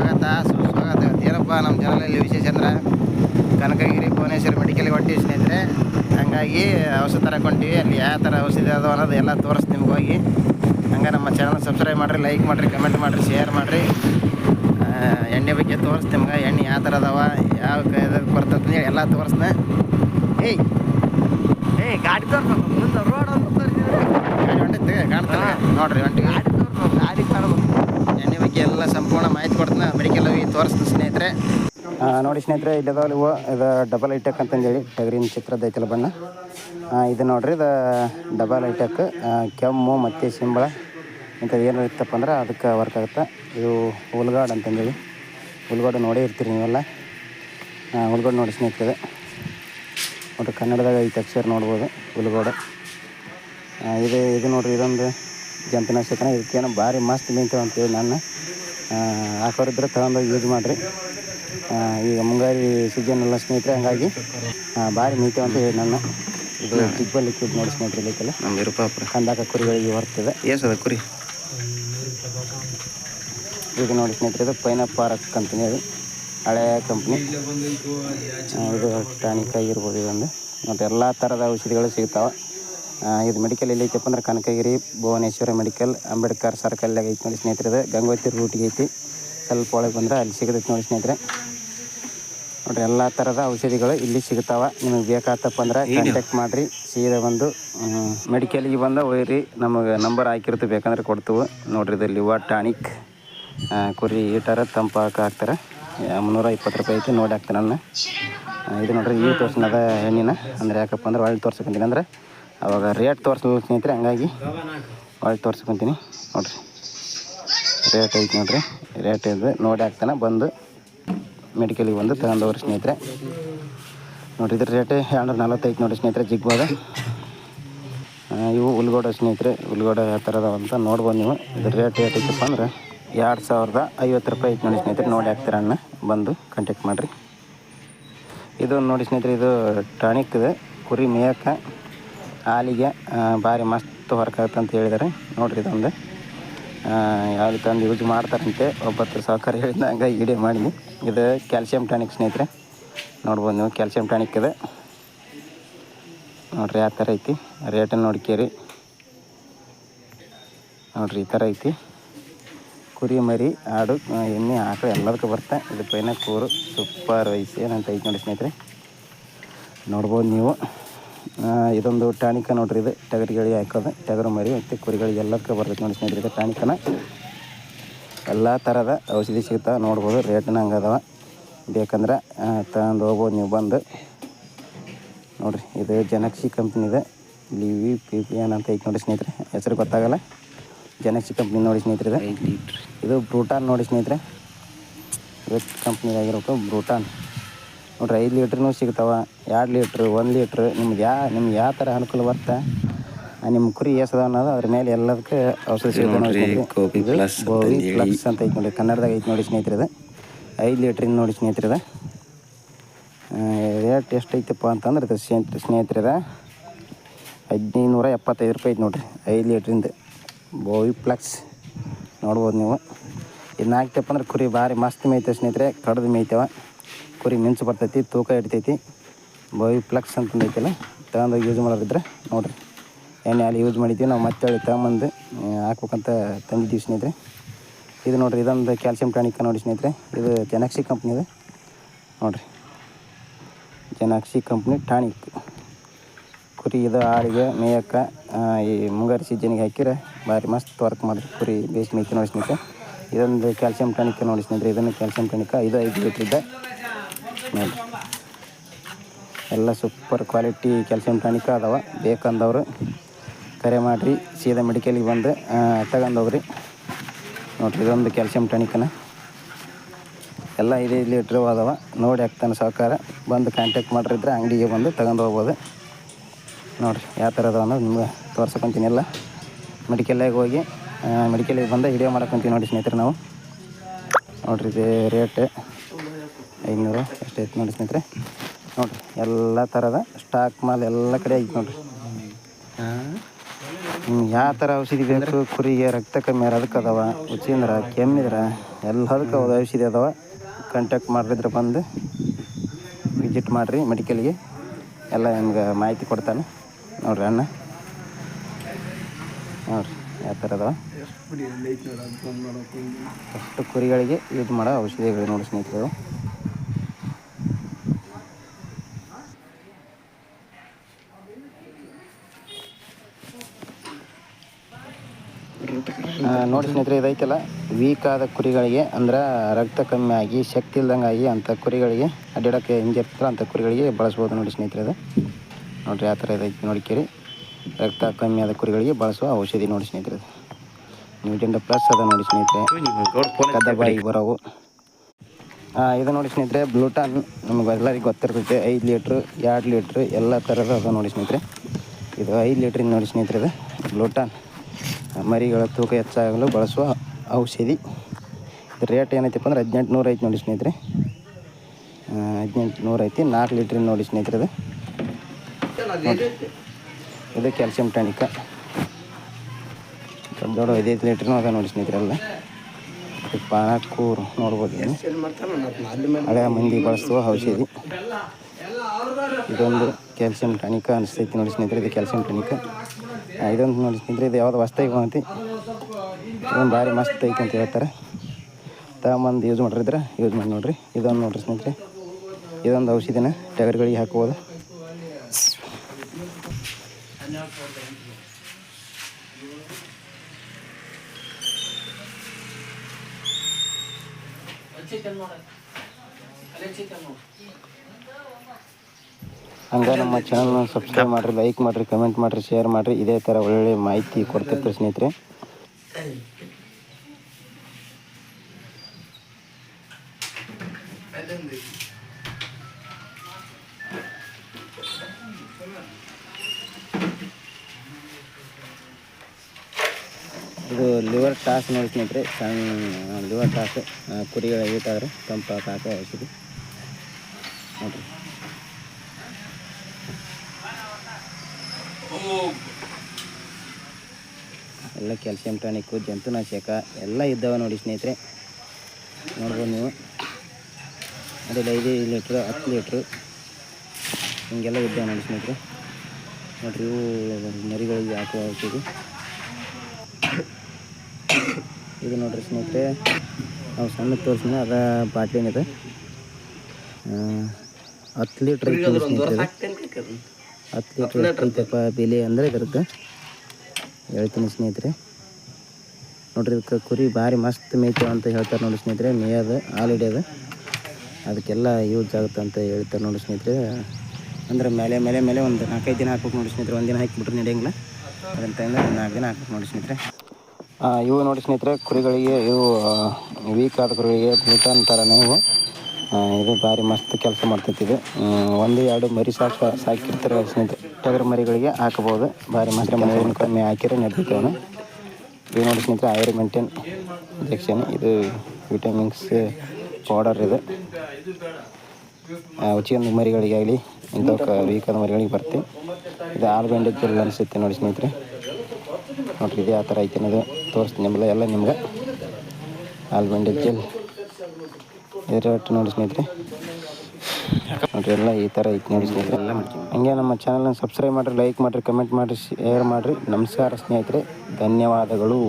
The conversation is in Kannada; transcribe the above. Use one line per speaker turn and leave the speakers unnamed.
ಸ್ವಾಗತ ಸುಸ್ವಾಗತ. ಏನಪ್ಪ ನಮ್ಮ ಚಾನಲಲ್ಲಿ ವಿಶೇಷ ಅಂದ್ರೆ ಕನಕಗಿರಿ ಭುವನೇಶ್ವರಿ ಮೆಡಿಕಲ್ಗೆ ಹೊಟ್ಟೆ ಸ್ನೇಹಿತರೆ ಹಂಗಾಗಿ ಔಷಧ ತರಕೊಂಡಿವಿ. ಅಲ್ಲಿ ಯಾವ ಥರ ಔಷಧಿ ಅದಾವ ಅನ್ನೋದು ಎಲ್ಲ ತೋರಿಸ್ ನಿಮ್ಗೆ ಹೋಗಿ. ಹಂಗೆ ನಮ್ಮ ಚಾನಲ್ ಸಬ್ಸ್ಕ್ರೈಬ್ ಮಾಡಿರಿ ಲೈಕ್ ಮಾಡಿರಿ ಕಮೆಂಟ್ ಮಾಡಿರಿ ಶೇರ್ ಮಾಡಿರಿ. ಎಣ್ಣೆ ಬಗ್ಗೆ ತೋರಿಸ್ ನಿಮ್ಗೆ. ಎಣ್ಣೆ ಯಾವ ಥರ ಅದಾವ ಯಾವ ಬರ್ತದೆ ಎಲ್ಲ ತೋರಿಸ್ನ ಏಯ್
ಏಯ್ ಗಾಡಿ ತೋರ್ಬೇಕು ಮುಂದೆ ರೋಡ್ ಅಂತ
ಗಾಡಿ ಹೊಂಟೈತೆ ಕಾಣ್ತಾರೆ ನೋಡ್ರಿ ಹೊಂಟಿ
ಗಾಡಿ ತೋರ್ಬೇಕು ಗಾಡಿ
ಬಗ್ಗೆ ಎಲ್ಲ ಸಂಪೂರ್ಣ ಮಾಹಿತಿ ಕೊಡ್ತೀನಿ. ಮೆಡಿಕಲ್ ಹೋಗಿ ತೋರಿಸ್ತೀನಿ ಸ್ನೇಹಿತರೆ. ನೋಡಿ ಸ್ನೇಹಿತರೆ ಇಲ್ಲಿ ಹೂವು, ಇದು ಡಬಲ್ ಐಟೆಕ್ ಅಂತಂದೇಳಿ, ಟಗರಿನ ಚಿತ್ರದ ಐತಲ್ಲ ಬಣ್ಣ. ಇದು ನೋಡ್ರಿ, ಇದು ಡಬಲ್ ಐಟೆಕ್ ಕೆಮ್ಮು ಮತ್ತು ಸಿಂಬಳ ಇಂಥದ್ದು ಏನು ಇತ್ತಪ್ಪ ಅಂದ್ರೆ ಅದಕ್ಕೆ ವರ್ಕ್ ಆಗುತ್ತೆ. ಇದು ಹುಲ್ಗಾಡ್ ಅಂತಂದೇಳಿ. ಹುಲ್ಗಾಡು ನೋಡೇ ಇರ್ತೀರಿ ನೀವೆಲ್ಲ. ಹುಲ್ಗಾಡು ನೋಡಿ ಸ್ನೇಹಿತರೆ. ನೋಡ್ರಿ ಕನ್ನಡದಾಗ ಐದು ಅಕ್ಷರ ನೋಡ್ಬೋದು ಹುಲ್ಗೋಡು. ಇದು ಇದು ನೋಡ್ರಿ, ಇದೊಂದು ಜಂತನಾಶಕನ, ಇದಕ್ಕೇನೋ ಭಾರಿ ಮಸ್ತ್ ನಿಂತೇವೆ ಅಂತೇಳಿ ನಾನು. ಹಾಕೋರಿದ್ರೆ ತಗೊಂಡೋಗಿ ಯೂಸ್ ಮಾಡಿರಿ. ಈಗ ಮುಂಗಾರಿ ಸೀಸನ್ ಎಲ್ಲ ಸ್ನೇಹಿತರೆ ಹಂಗಾಗಿ ಭಾರಿ ನೀತಿ ಅಂತ ಹೇಳಿ ನನ್ನ ಇದು ಚಿಕ್ಕ ಲಿಕ್ವಿಡ್ ನೋಡಿ ಸ್ನೇಹಿತರೆ ಇದಕ್ಕೆಲ್ಲ
ನಮ್ಮ ವಿರೂಪಾಪುರ
ಕಂದಾಕ ಕುರಿಗಳಿಗೆ ಬರ್ತದೆ.
ಅದ ಕುರಿ.
ಇದು ನೋಡಿ ಸ್ನೇಹಿತರೆ ಇದು ಪೈನಪ್ ಪಾರಕ್ ಕಂಪ್ನಿ ಅದು. ಹಳೆ ಕಂಪ್ನಿ ಇದು ಟಾನಿಕ್ ಆಗಿರ್ಬೋದು ಇದೊಂದು. ಮತ್ತು ಎಲ್ಲ ಥರದ ಔಷಧಿಗಳು ಸಿಗ್ತಾವೆ. ಇದು ಮೆಡಿಕಲ್ ಎಲ್ಲಿ ಐತಪ್ಪ ಅಂದ್ರೆ ಕನಕಗಿರಿ ಭುವನೇಶ್ವರ ಮೆಡಿಕಲ್ ಅಂಬೇಡ್ಕರ್ ಸರ್ಕಲ್ದಾಗ ಐತಿ ನೋಡಿ ಸ್ನೇಹಿತರೆ ಇದು. ಗಂಗೋತ್ರಿ ರೂಟಿಗೆ ಐತಿ. ಸ್ವಲ್ಪ ಒಳಗೆ ಬಂದ್ರೆ ಅಲ್ಲಿ ಸಿಗತೈತಿ ನೋಡಿ ಸ್ನೇಹಿತರೆ. ನೋಡ್ರಿ ಎಲ್ಲ ಥರದ ಔಷಧಿಗಳು ಇಲ್ಲಿ ಸಿಗ್ತಾವೆ. ನಿಮಗೆ ಬೇಕಾತಪ್ಪ ಅಂದ್ರೆ ಕಾಂಟ್ಯಾಕ್ಟ್ ಮಾಡಿರಿ. ಸೀದಾ ಬಂದು ಮೆಡಿಕಲ್ಗೆ ಬಂದು ಒಯ್ರಿ. ನಮಗೆ ನಂಬರ್ ಹಾಕಿರ್ತು ಬೇಕಂದ್ರೆ ಕೊಡ್ತೀವಿ. ನೋಡ್ರಿ ಇದು ಲಿವ ಟಾನಿಕ್ ಕುರಿ ಕುರಿ ಈಟರ ತಂಪಾಕ ಹಾಕ್ತಾರೆ. ಮುನ್ನೂರ ಇಪ್ಪತ್ತು ರೂಪಾಯಿ ಐತಿ ನೋಡಿ ಹಾಕ್ತಾರೆ ನನ್ನ ಇದು ನೋಡ್ರಿ ಈ ತೋರ್ಸಿನದ ಹೆಣ್ಣಿನ. ಅಂದ್ರೆ ಯಾಕಪ್ಪ ಅಂದ್ರೆ ಒಳ್ಳೆ ತೋರ್ಸಕಂತೀನಿ ಅಂದ್ರೆ ಅವಾಗ ರೇಟ್ ತೋರಿಸ್ಬೇಕು ಸ್ನೇಹಿತರೆ, ಹಂಗಾಗಿ ಒಳ್ಳೆ ತೋರ್ಸ್ಕೊಂತೀನಿ. ನೋಡ್ರಿ. ರೇಟ್ ಐತೆ ನೋಡ್ರಿ. ರೇಟ್ ಇದೆ ನೋಡಿ ಹಾಕ್ತಾನೆ ಬಂದು ಮೆಡಿಕಲಿಗೆ ಬಂದು ತಗೊಂಡವ್ರಿ ಸ್ನೇಹಿತರೆ. ನೋಡ್ರಿ, ಇದ್ರ ರೇಟ್ ಎರಡು ನಲ್ವತ್ತೈದು ನೋಡಿ ಸ್ನೇಹಿತರೆ, ಜಿಗ್ಬೋದ. ಇವು ಉಲ್ಗೋಡ ಸ್ನೇಹಿತರೆ ಉಲ್ಗೋಡ ಯಾವ ಥರದ ಅಂತ ನೋಡ್ಬೋದು ನೀವು. ಇದ್ರ ರೇಟ್ ಏಟ್ ಐತಪ್ಪ ಅಂದ್ರೆ ಎರಡು ಸಾವಿರದ ಐವತ್ತು ರೂಪಾಯಿ ಐತೆ ನೋಡಿ ಸ್ನೇಹಿತರೆ, ನೋಡಿ ಹಾಕ್ತೀರ ಅಣ್ಣ, ಬಂದು ಕಾಂಟ್ಯಾಕ್ಟ್ ಮಾಡಿರಿ. ಇದು ನೋಡಿ ಸ್ನೇಹಿತರೆ, ಇದು ಟಾನಿಕ್ ಇದೆ, ಕುರಿ ಮೇಯಕ್ಕೆ. ಹಾಲಿಗೆ ಭಾರಿ ಮಸ್ತ್ ಅಂತ ಹೇಳಿದ್ದಾರೆ ನೋಡಿರಿ ಇದೊಂದು ಯಾವ ರೀತಿ ಒಂದು ಯೂಸ್ ಮಾಡ್ತಾರಂತೆ ಒಬ್ಬತ್ತು ಸಾವುಕಾರ ಹೇಳಿದ ಹಂಗಾಗಿ ವಿಡಿಯೋ ಮಾಡಿದ್ವಿ ಇದು ಕ್ಯಾಲ್ಸಿಯಂ ಟಾನಿಕ್ ಸ್ನೇಹಿತರೆ. ನೋಡ್ಬೋದು ನೀವು ಕ್ಯಾಲ್ಸಿಯಂ ಟಾನಿಕ್ ಇದೆ. ನೋಡ್ರಿ ಯಾವ ಥರ ಐತಿ. ರೇಟನ್ನು ನೋಡ್ಕೇರಿ ನೋಡ್ರಿ, ಈ ಥರ ಐತಿ. ಕುರಿ, ಮರಿ, ಆಡು ಎಣ್ಣೆ, ಆಕಳು ಎಲ್ಲದಕ್ಕೂ ಬರ್ತಾ. ಇದು ಪೈನ ಕೂರು ಸೂಪರ್ ವೈಸ್ ಏನಂತ ಐತಿ ನೋಡಿ ಸ್ನೇಹಿತರೆ. ನೋಡ್ಬೋದು ನೀವು. ಇದೊಂದು ಟಾನಿಕ ನೋಡ್ರಿ ಇದು. ಟಗರಿಗಳಿಗೆ ಹಾಕೋದು. ಟಗರು ಮರಿ ಮತ್ತು ಕುರಿಗಳಿಗೆ ಎಲ್ಲದಕ್ಕೂ ಬರ್ತೈತೆ ನೋಡಿ ಸ್ನೇಹಿತರೆ ಇದು ಟಾನಿಕನ. ಎಲ್ಲ ಥರದ ಔಷಧಿ ಸಿಗ್ತಾವೆ ನೋಡ್ಬೋದು. ರೇಟ್ನ ಹಂಗೆ ಅದಾವ. ಬೇಕಂದ್ರೆ ತಗೊಂಡು ಹೋಗ್ಬೋದು ನೀವು ಬಂದು. ನೋಡ್ರಿ ಇದು ಜನಕ್ಷಿ ಕಂಪ್ನಿದೆ ಲಿವಿ ಪಿ ಪಿ ಎನ್ ಅಂತ ಐತೆ ನೋಡಿ ಸ್ನೇಹಿತರೆ. ಹೆಸರು ಗೊತ್ತಾಗಲ್ಲ. ಜನಕ್ಷಿ ಕಂಪ್ನಿ ನೋಡಿ ಸ್ನೇಹಿತರೆ ಇದು. ಇದು ಬ್ರೂಟಾನ್ ನೋಡಿ ಸ್ನೇಹಿತರೆ. ಕಂಪನಿ ಕಂಪ್ನಿದಾಗಿರೋಕೆ ಬ್ರೂಟಾನ್ ನೋಡ್ರಿ ಐದು ಲೀಟ್ರ್ನೂ ಸಿಗ್ತಾವೆ ಎರಡು ಲೀಟ್ರ್ ಒಂದು ಲೀಟ್ರ್ ನಿಮ್ಗೆ ಯಾ ನಿಮ್ಗೆ ಯಾವ ಥರ ಅನುಕೂಲ ಬರ್ತಾ ನಿಮ್ಮ ಕುರಿ ಎಸದ ಅನ್ನೋದು ಅದ್ರ ಮೇಲೆ ಎಲ್ಲದಕ್ಕೆ ಔಷಧಿ ಸಿಗುತ್ತೆ ನೋಡಿ
ಗೋಬಿ ಪ್ಲಸ್ ಅಂತ
ಐತೆ ನೋಡಿ ಕನ್ನಡದಾಗ ಐತೆ ನೋಡಿ ಸ್ನೇಹಿತರೆ ಅದು ಐದು ಲೀಟ್ರಿಂದ ನೋಡಿ ಸ್ನೇಹಿತರೆ ಇದು. ರೇಟ್ ಎಷ್ಟು ಐತಪ್ಪ ಅಂತಂದ್ರೆ ಇದು ಸ್ನೇಹಿತರೆ ಸ್ನೇಹಿತರೆ ಹದಿನೈದು ನೂರ ಎಪ್ಪತ್ತೈದು ರೂಪಾಯಿ ಐತೆ ನೋಡಿರಿ ಐದು ಲೀಟ್ರಿಂದ ಬೋವಿ ಪ್ಲಕ್ಸ್ ನೋಡ್ಬೋದು ನೀವು. ಇದನ್ನ ಹಾಕ್ತಪ್ಪ ಅಂದ್ರೆ ಕುರಿ ಭಾರಿ ಮಸ್ತ್ ಮೇಯ್ತವೆ ಸ್ನೇಹಿತರೆ ಕಡ್ದು ಮೇಯ್ತವೆ. ಕುರಿ ಮಿಂಚು ಬರ್ತೈತಿ, ತೂಕ ಇಡ್ತೈತಿ ಬೈ ಫ್ಲಕ್ಸ್ ಅಂತಂದೈತಿಲ್ಲ ತಗೊಂಡೋಗಿ ಯೂಸ್ ಮಾಡೋರಿದ್ರೆ ನೋಡಿರಿ. ಎಣ್ಣೆ ಅಲ್ಲಿ ಯೂಸ್ ಮಾಡಿದ್ವಿ, ನಾವು ಮತ್ತೆ ಹೇಳಿ ತಗೊಂಬಂದು ಹಾಕ್ಬೇಕಂತ ತಂದಿದ್ದೀವಿ ಸ್ನೇಹಿತರೆ. ಇದು ನೋಡ್ರಿ, ಇದೊಂದು ಕ್ಯಾಲ್ಸಿಯಂ ಟಾನಿಕ್ ನೋಡಿ ಸ್ನೇಹಿತರೆ. ಇದು ಜೆನಾಕ್ಸಿ ಇದೆ. ನೋಡಿರಿ. ಜನಾಕ್ಷಿ ಕಂಪ್ನಿ ಟಾನಿಕ್ ಕುರಿ ಇದು ಆಳಿಗೆ ಮೇಯಕ್ಕೆ ಈ ಮುಂಗಾರು ಸೀಜನಿಗೆ ಹಾಕಿದ್ರೆ ಭಾರಿ ಮಸ್ತ್ ವರ್ಕ್ ಮಾಡಿರಿ ಕುರಿ ಬೇಸ್ ಮೇಯ್ತಿ ನೋಡಿ ಸ್ನೇಹಿತರೆ. ಇದೊಂದು ಕ್ಯಾಲ್ಸಿಯಂ ಟಾನಿಕ್ ನೋಡಿ ಸ್ನೇಹಿತರೆ ಇದನ್ನು ಕ್ಯಾಲ್ಸಿಯಂ ಟಾನಿಕ್ ಇದು ಐದು ಲೀಟ್ರ್ ಇದೆ ನೋಡಿ ಎಲ್ಲ ಸೂಪರ್ ಕ್ವಾಲಿಟಿ ಕ್ಯಾಲ್ಸಿಯಂ ಟಾನಿಕ್ ಅದಾವ ಬೇಕಂದವರು ಕರೆ ಮಾಡಿರಿ. ಸೀದಾ ಮೆಡಿಕಲಿಗೆ ಬಂದು ತಗೊಂಡೋಗ್ರಿ. ನೋಡಿರಿ ಇದೊಂದು ಕ್ಯಾಲ್ಸಿಯಂ ಟಾನಿಕನ ಎಲ್ಲ ಐದೈದು ಲೀಟ್ರ್ ಅದಾವ ನೋಡಿ ಹಾಕ್ತಾನೆ ಸಹಕಾರ. ಬಂದು ಕಾಂಟ್ಯಾಕ್ಟ್ ಮಾಡಿರಿದ್ರೆ ಅಂಗಡಿಗೆ ಬಂದು ತಗೊಂಡು ಹೋಗ್ಬೋದು ನೋಡಿರಿ ಯಾವ ಥರ ಅದಾವ ಅನ್ನೋದು ನಿಮ್ಗೆ ತೋರ್ಸಕೊಂತೀನಿ ಎಲ್ಲ. ಮೆಡಿಕಲ್ಲಾಗ ಹೋಗಿ ಮೆಡಿಕಲಿಗೆ ಬಂದು ವಿಡಿಯೋ ಮಾಡಕೊಂತೀವಿ ನೋಡಿ ಸ್ನೇಹಿತರೆ ನಾವು. ನೋಡಿರಿ ಇದೇ ರೇಟ್ ಐನೂರು ಎಷ್ಟೈತೆ ನೋಡಿ ಸ್ನೇಹಿತರೆ. ನೋಡಿರಿ, ಎಲ್ಲ ಥರದ ಸ್ಟಾಕ್ ಮಾಲ್ ಎಲ್ಲ ಕಡೆ ಐತೆ ನೋಡಿರಿ. ನಿಮ್ಗೆ ಯಾವ ಥರ ಔಷಧಿ ಬೇಕು? ಕುರಿಗೆ ರಕ್ತ ಕಮ್ಮಿ ಅದಕ್ಕೆ ಅದಾವ. ಉಚ್ಚಿಂದ್ರ, ಕೆಮ್ಮಿದ್ರೆ, ಎಲ್ಲದಕ್ಕೆ ಅವು ಔಷಧಿ ಅದಾವ. ಕಾಂಟ್ಯಾಕ್ಟ್ ಮಾಡಿದ್ರೆ ಬಂದು ವಿಸಿಟ್ ಮಾಡಿರಿ ಮೆಡಿಕಲ್ಗೆ ಎಲ್ಲ ನಿಮ್ಗೆ ಮಾಹಿತಿ ಕೊಡ್ತಾನೆ. ನೋಡಿರಿ ಅಣ್ಣ. ನೋಡಿರಿ ಯಾವ ಥರ ಅದಾವ. ಅಷ್ಟು ಕುರಿಗಳಿಗೆ ಯೂಸ್ ಮಾಡೋ ಔಷಧಿಗಳು ನೋಡಿ ಸ್ನೇಹಿತರೆ. ನೋಡಿ ಸ್ನೇಹಿತರೆ, ಇದೈತಲ್ಲ ವೀಕ್ ಆದ ಕುರಿಗಳಿಗೆ, ಅಂದ್ರೆ ರಕ್ತ ಕಮ್ಮಿ ಆಗಿ, ಶಕ್ತಿ ಇಲ್ದಂಗಾಗಿ ಅಂಥ ಕುರಿಗಳಿಗೆ ಅಡ್ಡಾಡೋಕೆ ಹಿಂಗಿರ್ತಲ್ಲ ಅಂತ ಕುರಿಗಳಿಗೆ ಬಳಸ್ಬೋದು ನೋಡಿ ಸ್ನೇಹಿತರೆ ಅದು ನೋಡ್ರಿ, ಆ ಥರ ಇದೈತೆ ನೋಡಿಕೇರಿ ರಕ್ತ ಕಮ್ಮಿ ಆದ ಕುರಿಗಳಿಗೆ ಬಳಸುವ ಔಷಧಿ ನೋಡಿ ಸ್ನೇಹಿತರೆ ನ್ಯೂಟೆಂಡ ಪ್ಲಸ್ ಅದ ನೋಡಿ ಸ್ನೇಹಿತರೆ. ಕದ್ದ ಬಾಯಿಗೆ ಬರೋವು ಇದು ನೋಡಿ ಸ್ನೇಹಿತರೆ ಬ್ಲೂಟಾನ್ ನಮ್ಗೆ ಎಲ್ಲರಿಗೂ ಗೊತ್ತಿರ್ತೈತೆ. ಐದು ಲೀಟ್ರ್, ಎರಡು ಲೀಟ್ರ್, ಎಲ್ಲ ಥರದ ಅದ ನೋಡಿ ಸ್ನೇಹಿತರೆ. ಇದು ಐದು ಲೀಟ್ರಿಂದ ನೋಡಿ ಸ್ನೇಹಿತರೆ ಇದು. ಬ್ಲೂಟಾನ್ ಮರಿಗಳ ತೂಕ ಹೆಚ್ಚಾಗಲು ಬಳಸುವ ಔಷಧಿ. ರೇಟ್ ಏನೈತಪ್ಪ ಅಂದ್ರೆ ಹದಿನೆಂಟು ನೂರು ಐತಿ ನೋಡಿ ಸ್ನೇಹಿತರೆ. ಹದಿನೆಂಟು ನೂರು ಐತಿ, ನಾಲ್ಕು ಲೀಟ್ರಿನ ನೋಡಿ ಸ್ನೇಹಿತರೆ ಇದು. ಇದು ಕ್ಯಾಲ್ಸಿಯಂ ಟಾನಿಕ ದೊಡ್ಡ ದೊಡ್ಡ ಐದೈದು ಲೀಟ್ರ್ನೂ ಅದ ನೋಡಿ ಸ್ನೇಹಿತರೆ ಎಲ್ಲ. ಪಾನಕ್ಕೂರು ನೋಡ್ಬೋದು ಹಳೆಯ ಮಂದಿ ಬಳಸುವ ಔಷಧಿ. ಇದೊಂದು ಕ್ಯಾಲ್ಸಿಯಂ ಟಾನಿಕ ಅನಿಸ್ತೈತಿ ನೋಡಿ ಸ್ನೇಹಿತರೆ, ಇದು ಕ್ಯಾಲ್ಸಿಯಂ ಟಾನಿಕ ಇದೊಂದು ನೋಡಿ ಸ್ನೇಹಿತರೆ ಇದು ಯಾವ್ದು ಹೊಸ್ತಾಗಿ ಬಂದೈತಿ. ಇದೊಂದು ಭಾರಿ ಮಸ್ತ್ ಐತಿ ಅಂತ ಹೇಳ್ತಾರೆ. ತಗೊಂಬಂದು ಯೂಸ್ ಮಾಡಿರಿದ್ರೆ ಯೂಸ್ ಮಾಡಿ ನೋಡಿರಿ. ಇದೊಂದು ನೋಡ್ರಿ ಸ್ನೇಹಿತರೆ. ಇದೊಂದು ಔಷಧಿನ ಟಗರ್ಗಳಿಗೆ ಹಾಕ್ಬೋದು. ಹಂಗೆ ನಮ್ಮ ಚಾನಲ್ನ ಸಬ್ಸ್ಕ್ರೈಬ್ ಮಾಡಿರಿ ಲೈಕ್ ಮಾಡಿರಿ ಕಮೆಂಟ್ ಮಾಡಿರಿ ಶೇರ್ ಮಾಡಿರಿ. ಇದೇ ಥರ ಒಳ್ಳೊಳ್ಳೆ ಮಾಹಿತಿ ಕೊಡ್ತಿರ್ತೀವಿ ಸ್ನೇಹಿತರೆ. ಇದು ಲಿವರ್ ಟಾಸ್ ನೋಡಿ ಸ್ನೇಹಿತರೆ. ಲಿವರ್ ಟಾಸ್ ಕುರಿಗಳ ಈಟಾದ್ರೆ ತಂಪ ಹಾಕೋ ಔಷಧಿ ನೋಡಿರಿ. ಎಲ್ಲ ಕ್ಯಾಲ್ಸಿಯಂ ಟಾನಿಕ್ಕು ಜಂತುನಾಶಕ ಎಲ್ಲ ಇದ್ದಾವೆ ನೋಡಿ ಸ್ನೇಹಿತರೆ. ನೋಡ್ಬೋದು ನೀವು. ಅದೇ ಐದು ಲೀಟ್ರ್ ಹತ್ತು ಲೀಟ್ರು. ಹಿಂಗೆಲ್ಲ ಇದ್ದಾವೆ ನೋಡಿ ಸ್ನೇಹಿತರೆ. ನೋಡಿರಿ ಇವು ಮರಿಗಳಿಗೆ ಹಾಕುವ ಔಷಧಿ. ಇದು ನೋಡ್ರಿ ಸ್ನೇಹಿತರೆ ನಾವು ಸಣ್ಣ ತೋರಿಸಿದ್ರೆ ಅದ ಬಾಟ್ಲಿನಿದೆ ಹತ್ತು ಲೀಟ್ರ್ ಹತ್ತು ಐತಪ್ಪ ಬೆಲೆ ಅಂದರೆ ಇದ್ರದ್ದು? ಹೇಳ್ತೀನಿ ಸ್ನೇಹಿತರೆ. ನೋಡ್ರಿ ಇದಕ್ಕೆ ಕುರಿ ಭಾರಿ ಮಸ್ತ್ ಮೇಯ್ತಾವ ಅಂತ ಹೇಳ್ತಾರೆ ನೋಡಿ ಸ್ನೇಹಿತರೆ. ಮೇಯೋದು ಹಾಲು ಹಿಡಿಯೋದು. ಅದಕ್ಕೆಲ್ಲ ಯೂಸ್ ಆಗುತ್ತೆ ಅಂತ ಹೇಳ್ತಾರೆ ನೋಡಿ ಸ್ನೇಹಿತರೆ. ಅಂದ್ರೆ ಮೇಲೆ ಮೇಲೆ ಮೇಲೆ ಒಂದು ನಾಲ್ಕೈದು ದಿನ ಹಾಕ್ಬೇಕು ನೋಡಿ ಸ್ನೇಹಿತರೆ. ಒಂದು ದಿನ ಹಾಕಿಬಿಟ್ರೆ ನಡೆಯಂಗಿಲ್ಲ ಅದಂತ ನಾಲ್ಕು ದಿನ ಹಾಕ್ಬೇಕು ನೋಡಿ ಸ್ನೇಹಿತರೆ. ಇವು ನೋಡಿ ಸ್ನೇಹಿತರೆ ಕುರಿಗಳಿಗೆ ಇವು ವೀಕ್ ಆದ ಕುರಿಗಳಿಗೆ ಬ್ಲೂಟಾನ್ ಅಂತಾರೆ ಆ, ಇದು ಭಾರಿ ಮಸ್ತ್ ಕೆಲಸ ಮಾಡ್ತೈತಿ ಇದು ಒಂದು ಎರಡು ಮರಿ ಸಾಕು ಸಾಕಿರ್ತಾರೆ ಸ್ನೇಹಿತರೆ. ಟಗರು ಮರಿಗಳಿಗೆ ಹಾಕಬಹುದು. ಭಾರಿ ಮಸ್ತ್ ಮನೆಯನ್ನು ಕಮ್ಮಿ ಹಾಕಿದ್ರೆ ನಡೀತೈತೆ ಇದು ನೋಡಿ ಸ್ನೇಹಿತರೆ ಐರ್ ಮೆಂಟೇನ್ ಇಂಜೆಕ್ಷನ್. ಇದು ವಿಟಮಿನ್ಸ್ ಪೌಡರ್ ಇದು. ಉಚಿತ ಮರಿಗಳಿಗೆ ಆಗಲಿ, ಇಂಥವಕ್ಕೆ ವೀಕಾದ ಮರಿಗಳಿಗೆ ಬರ್ತೀವಿ ಇದು ಆಲ್ ಬೆಂಡೆ ಜೆಲ್ ಅನಿಸುತ್ತೆ ನೋಡಿ ಸ್ನೇಹಿತರೆ. ನೋಡ್ರಿ, ಇದು ಯಾವ ಥರ ಐತೆ ಅನ್ನೋದು ತೋರಿಸ್ತೀನಿ ನಿಮ್ಮಲ್ಲ ಎಲ್ಲ ನಿಮ್ಗೆ. ಆಲ್ ಇದ್ರ ಒಟ್ಟು ನೋಡಿ ಸ್ನೇಹಿತರೆ. ನೋಡ್ರಿ ಎಲ್ಲ ಈ ಥರ ಐತೆ ನೋಡಿ ಸ್ನೇಹಿತರೆ. ಎಲ್ಲ ಹಂಗೆ ನಮ್ಮ ಚಾನಲ್ನ ಸಬ್ಸ್ಕ್ರೈಬ್ ಮಾಡಿರಿ ಲೈಕ್ ಮಾಡಿರಿ ಕಮೆಂಟ್ ಮಾಡಿರಿ ಶೇರ್ ಮಾಡಿರಿ. ನಮಸ್ಕಾರ ಸ್ನೇಹಿತರೆ. ಧನ್ಯವಾದಗಳು.